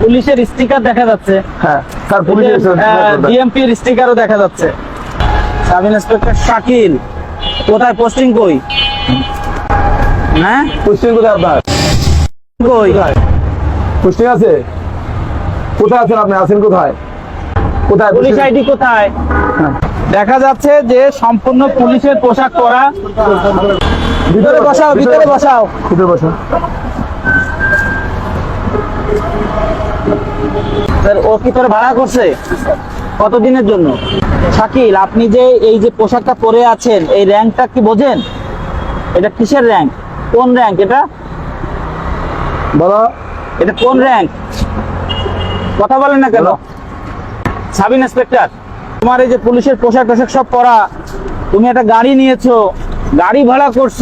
পুলিশের স্টিকার দেখা যাচ্ছে। হ্যাঁ স্যার পুলিশের ডিএমপির স্টিকারও দেখা যাচ্ছে। সাব ইন্সপেক্টর শাকিল কোথায় পোস্টিং কই? হ্যাঁ? পুষ্টিং কোথায় আপনার? কই? পুষ্টিং আছে? কোথায় আছেন আপনি? আছেন কোথায়? কোথায় পুলিশ? আইডি কোথায়? দেখা যাচ্ছে যে সম্পূর্ণ পুলিশের পোশাক পরা। ভিতরে বসাও ভিতরে বসাও। ভিতরে বসুন স্যার ও কি তোর ভাড়া করছে? কতদিনের জন্য? শাকিল আপনি যে এই যে পোশাকটা পরে আছেন এই র্যাঙ্কটা কি বোঝেন? এটা কিসের র্যাঙ্ক? কোন র্যাঙ্ক এটা? বলো। এটা কোন র্যাঙ্ক? কথা বলেন না কেন? সাব ইন্সপেক্টর তোমার এই যে পুলিশের পোশাক টোশাক সব পরা তুমি একটা গাড়ি নিয়েছো গাড়ি ভাড়া করছ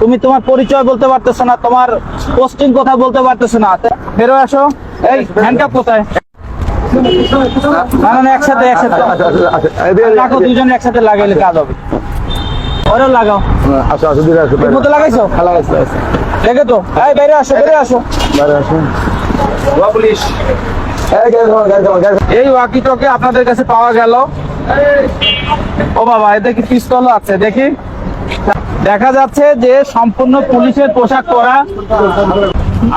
তুমি তোমার পরিচয় বলতে পারতেছো না তোমার পোস্টিং কথা বলতে পারতেছো না। বেরো, আসো। এই হ্যান্ডকাপ কোথায়? একসাথে একসাথে। লাগাইলে লাগাও। আসো আসো আসো লাগাইছো তো। এই আসো আসো। পুলিশ এই ওয়াকি টকে আপনাদের কাছে পাওয়া গেল। ও বাবা, এতে কি পিস্তল আছে? দেখি। দেখা যাচ্ছে যে সম্পূর্ণ পুলিশের পোশাক পরা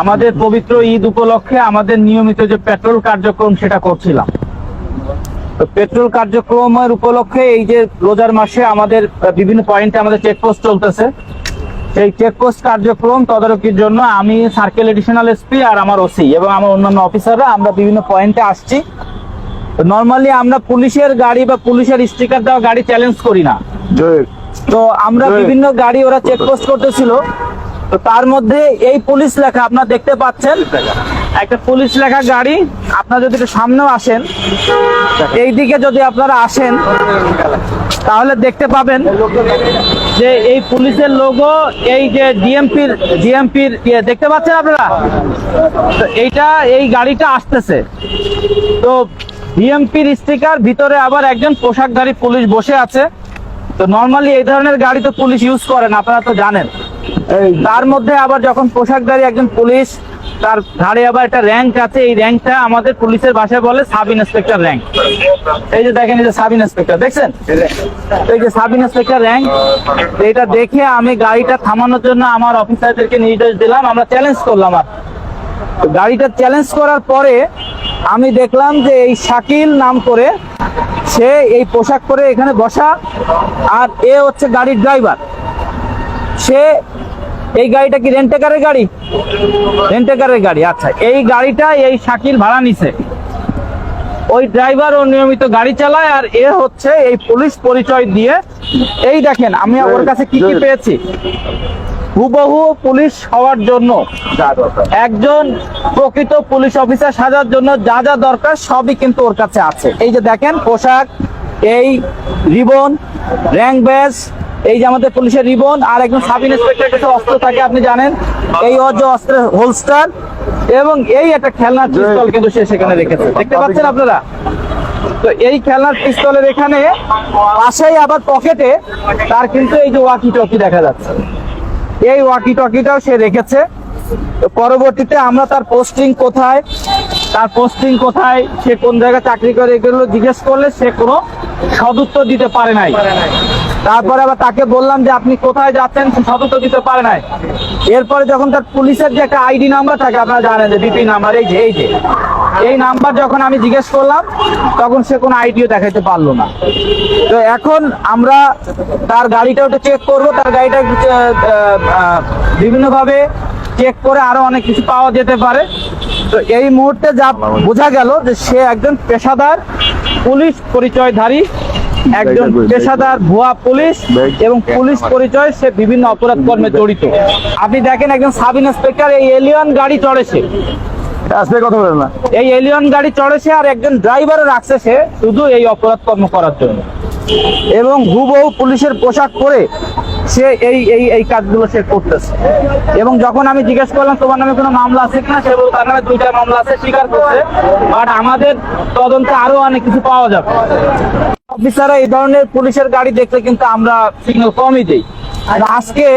আমাদের পবিত্র ঈদ উপলক্ষে আমাদের নিয়মিত যে পেট্রোল কার্যক্রম সেটা করছিলাম। পেট্রোল কার্যক্রমের উপলক্ষে এই যে রোজার মাসে আমাদের বিভিন্ন পয়েন্টে আমাদের চেকপোস্ট চলতেছে। এই চেকপোস্ট কার্যক্রম তদারকির জন্য আমি সার্কেল এডিশনাল এসপি আর আমার ওসি এবং আমার অন্যান্য অফিসাররা আমরা বিভিন্ন পয়েন্টে আসছি। নর্মালি আমরা পুলিশের গাড়ি বা পুলিশের স্টিকার দেওয়া গাড়ি চ্যালেঞ্জ করি না। তো আমরা বিভিন্ন গাড়ি ওরা চেকপোস্ট করতেছিল। তো তার মধ্যে এই পুলিশ লেখা আপনারা দেখতে পাচ্ছেন। একটা পুলিশ লেখা গাড়ি, আপনারা যদি সামনেও আসেন এই দিকে যদি আপনারা আসেন, তাহলে দেখতে পাবেন যে এই পুলিশের লোগো এই যে ডিএমপির ডিএমপির ইয়ে দেখতে পাচ্ছেন আপনারা? তো এইটা, এই গাড়িটা আসতেছে। তো ডিএমপির স্টিকার ভিতরে আবার একজন পোশাকধারী পুলিশ বসে আছে। তো নর্মালি এই ধরনের গাড়ি তো পুলিশ ইউজ করেন আপনারা তো জানেন। তার মধ্যে আবার যখন পোশাকধারী একজন পুলিশ, তার ঘাড়ে আবার একটা র্যাঙ্ক আছে। এই র্যাঙ্কটা আমাদের পুলিশের ভাষায় বলে সাব ইন্সপেক্টর র্যাঙ্ক এই যে দেখেন, এই যে সাব ইন্সপেক্টর দেখছেন? এই যে সাব ইন্সপেক্টর র্যাঙ্ক এটা দেখে আমি গাড়িটা থামানোর জন্য আমার অফিসারদেরকে নির্দেশ দিলাম। আমরা চ্যালেঞ্জ করলাম আর। গাড়িটা চ্যালেঞ্জ করার পরে আমি দেখলাম যে এই শাকিল নাম করে সে এই পোশাক পরে এখানে বসা, আর এ হচ্ছে গাড়ির ড্রাইভার সে এই গাড়িটা কি রেন্টেকারের গাড়ি? রেন্টেকারের গাড়ি আচ্ছা। এই গাড়িটা এই শাকিল ভাড়া নিছে। ওই ড্রাইভার ও নিয়মিত গাড়ি চালায় আর এ হচ্ছে এই পুলিশ পরিচয় দিয়ে। এই দেখেন আমি ওর কাছে কি কি পেয়েছি? হুবহু পুলিশ হওয়ার জন্য একজন প্রকৃত পুলিশ অফিসার সাজার জন্য যা যা দরকার সবই কিন্তু ওর কাছে আছে। এই যে দেখেন পোশাক এই রিবন র্যাঙ্ক ব্যাজ এই যে আমাদের পুলিশের রিবন আর একজন সাব ইন্সপেক্টর কাছে অস্ত্র থাকে, আপনি জানেন। এই যে অস্ত্রের হোলস্টার এবং এই একটা খেলনার পিস্তল কিন্তু সে সেখানে রেখেছে। দেখতে পাচ্ছেন আপনারা? তো এই খেলনার পিস্তলের এখানে পাশেই আবার পকেটে তার কিন্তু এই যে ওয়াকি টকি দেখা যাচ্ছে। এই ওয়াকি টকিটাও সে রেখেছে। পরবর্তীতে আমরা তার পোস্টিং কোথায়, তার পোস্টিং কোথায়, সে কোন জায়গায় চাকরি করে এগুলো জিজ্ঞেস করলে সে কোনো সদুত্তর দিতে পারে নাই। তারপরে আবার তাকে বললাম যে আপনি কোথায় যাচ্ছেন সে সদুত্তর দিতে পারে নাই। এরপরে যখন তার পুলিশের যে একটা আইডি নাম্বার থাকে, আপনারা জানেন যে ডিপি নাম্বার, এই যে এই যে, এই নাম্বার যখন আমি জিজ্ঞেস করলাম, তখন সে কোনো আইডিও দেখাতে পারল না। তো এখন আমরা তার গাড়িটা একটু চেক করব, তার গাড়িটা বিভিন্নভাবে চেক করে আরও অনেক কিছু পাওয়া যেতে পারে। তো এই মুহূর্তে যা বোঝা গেল যে সে একজন পেশাদার পুলিশ পরিচয়ধারী। একজন পেশাদার ভুয়া পুলিশ এবং পুলিশ পরিচয় সে বিভিন্ন অপরাধ কর্মে জড়িত। আপনি দেখেন একজন সাব ইন্সপেক্টর এই এলিয়ন গাড়ি চড়েছে আজকে কথা বলেন না। এই এলিয়ন গাড়ি চড়েছে আর একজন ড্রাইভারও রাখছে সে শুধু এই অপরাধ কর্ম করার জন্য। এবং হুবহু পুলিশের পোশাক পরে সে এই এই এই কাজগুলো সে করতেছে। এবং যখন আমি জিজ্ঞেস করলাম তোমার নামে কোনো মামলা আছে কিনা? সে বলল তার নামে দুইটা মামলা আছে স্বীকার করছে। বাট আমাদের তদন্তে আরও অনেক কিছু পাওয়া যাবে। অফিসাররা এই ধরনের পুলিশের গাড়ি দেখলে কিন্তু আমরা সিগন্যাল কমই দিই। আর আজকে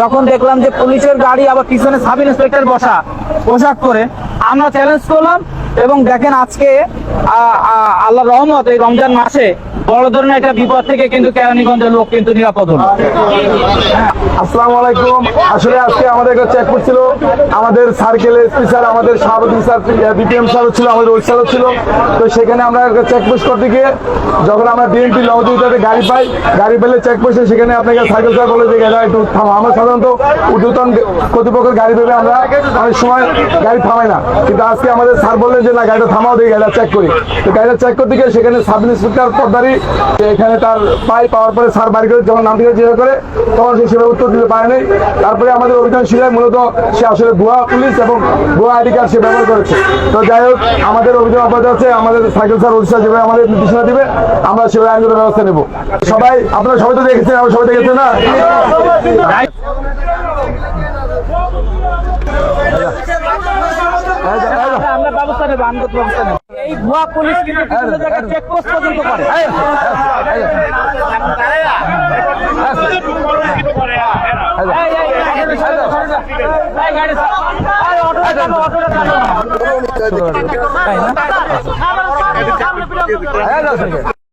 যখন দেখলাম যে পুলিশের গাড়ি আবার পিছনে সাব ইন্সপেক্টর বসা পোশাক করে, আমরা চ্যালেঞ্জ করলাম এবং দেখেন আজকে আল্লাহ রহমত, এই রমজান মাসে বড় ধরনের একটা বিপদ থেকে কিন্তু কেরানীগঞ্জের লোক কিন্তু নিরাপদ হলো। আসসালামু আলাইকুম। আসলে আজকে আমাদের একটা চেক করছিল আমাদের সার্কেলের স্যার আমাদের সাহাবুদ্দিন স্যার বিপিএম স্যারও ছিল, আমাদের ওই স্যারও ছিল। তো সেখানে আমরা একটা চেক পোস্ট করতে গিয়ে যখন আমরা বিএনপি লহদিতে গাড়ি পাই, গাড়ি পেলে চেক পোস্টে সেখানে আপনাকে সার্কেল স্যার বলে যে একটু থামা। আমরা সাধারণত ঊর্ধ্বতন কর্তৃপক্ষের গাড়ি পেলে আমরা অনেক সময় গাড়ি থামাই না। কিন্তু আজকে আমাদের স্যার বললেন যে, না, গাড়িটা থামাও দিয়ে গাড়িটা চেক করি। তো গাড়িটা চেক করতে গিয়ে সেখানে সাব ইন্সপেক্টর পদ্মারি এখানে তার পাই পাওয়ার পরে স্যার বাড়ি করে যখন নাম থেকে জিজ্ঞাসা করে, তখন সে সেভাবে উত্তর দিতে পারে নাই তারপরে আমাদের অভিযান শিলায় মূলত সে আসলে ভুয়া পুলিশ এবং ভুয়া আইডি কার্ড সে ব্যবহার করেছে তো যাই হোক আমাদের অভিযান অব্যাহত আছে আমাদের সাইকেল স্যার ওড়িশা যেভাবে আমাদের নির্দেশনা দিবে আমরা সেভাবে আইনগত ব্যবস্থা নেব সবাই আপনারা সবাই তো দেখেছেন আমরা সবাই দেখেছেন না আমরা ব্যবস্থা নেব আইনগত ব্যবস্থা নেব এই ভুয়া পুলিশ কিন্তু বিভিন্ন জায়গায় চেক পর্যন্ত করে এই,